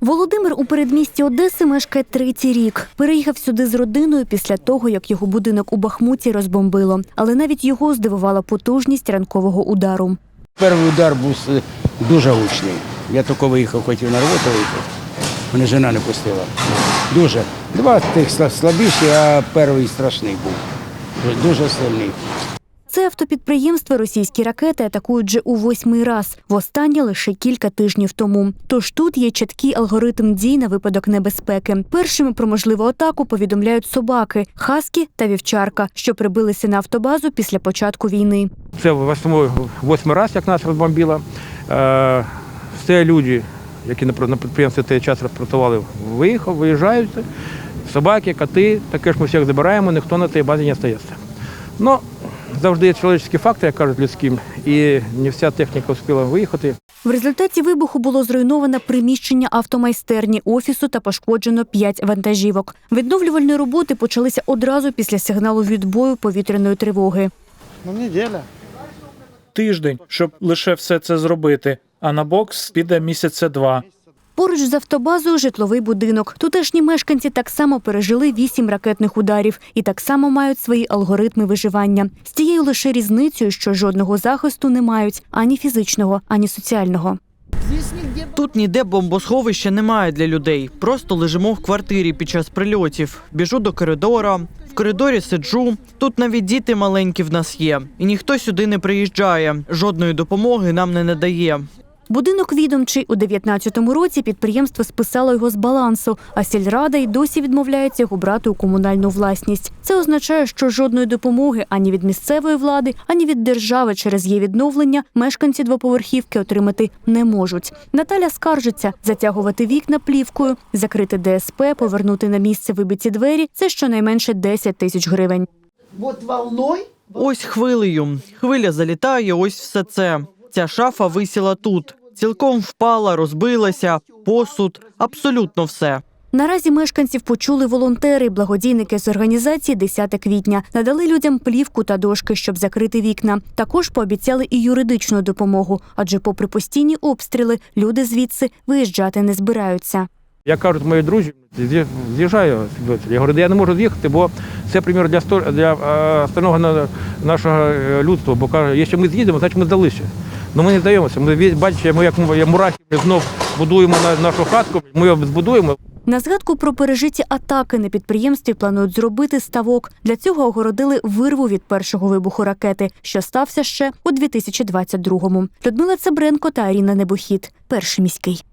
Володимир у передмісті Одеси мешкає третій рік. Переїхав сюди з родиною після того, як його будинок у Бахмуті розбомбило. Але навіть його здивувала потужність ранкового удару. Перший удар був дуже гучний. Я тільки виїхав, хотів на роботу виїхати. Мене жена не пустила. Дуже. Два тих сла- слабіші, а перший страшний був. Дуже сильний. Це автопідприємство російські ракети атакують вже у восьмий раз, востаннє лише кілька тижнів тому. Тож тут є чіткий алгоритм дій на випадок небезпеки. Першими про можливу атаку повідомляють собаки, хаскі та вівчарка, що прибилися на автобазу після початку війни. Це восьмий, восьмий раз, як нас розбомбило. Е, Все люди, які на підприємстві той час працювали, виїхав, виїжджають. Собаки, коти, таке ж ми всіх забираємо, ніхто на тій базі не остається. Завжди є чоловічний фактор, як кажуть, людським, і не вся техніка встигла виїхати. В результаті вибуху було зруйновано приміщення автомайстерні офісу та пошкоджено п'ять вантажівок. Відновлювальні роботи почалися одразу після сигналу відбою повітряної тривоги. Ну, неделя. тиждень, щоб лише все це зробити. А на бокс піде місяця два. Поруч з автобазою житловий будинок. Тутешні мешканці так само пережили вісім ракетних ударів і так само мають свої алгоритми виживання. З тією лише різницею, що жодного захисту не мають ані фізичного, ані соціального. Тут ніде бомбосховища немає для людей. Просто лежимо в квартирі під час прильотів. Біжу до коридора. В коридорі сиджу. Тут навіть діти маленькі в нас є. І ніхто сюди не приїжджає. Жодної допомоги нам не надає. Будинок відомчий у 19-му році підприємство списало його з балансу, а сільрада й досі відмовляється його брати у комунальну власність. Це означає, що жодної допомоги ані від місцевої влади, ані від держави через її відновлення мешканці двоповерхівки отримати не можуть. Наталя скаржиться, затягувати вікна плівкою, закрити ДСП, повернути на місце вибиті двері це щонайменше 10 тисяч гривень. вот волной Ось хвилею. Хвиля залітає, ось все це. Ця шафа висіла тут. Цілком впала, розбилася, посуд, абсолютно все. Наразі мешканців почули волонтери, благодійники з організації «10 квітня. Надали людям плівку та дошки, щоб закрити вікна. Також пообіцяли і юридичну допомогу, адже, попри постійні обстріли, люди звідси виїжджати не збираються. Як кажуть мої друзі, з'їж- з'їжджаю. Я говорю, «Да я не можу з'їхати, бо це примір для, сто- для остального на- нашого е, людства. Бо каже, якщо ми з'їдемо, значить ми здалися. Ну ми не здаємося. Ми бачимо, ми як, як мурахи знов будуємо на- нашу хатку, ми його збудуємо. На згадку про пережиті атаки на підприємстві планують зробити ставок. Для цього огородили вирву від першого вибуху ракети, що стався ще у 2022-му. Людмила Цебренко та Аріна Небохід. Перший міський.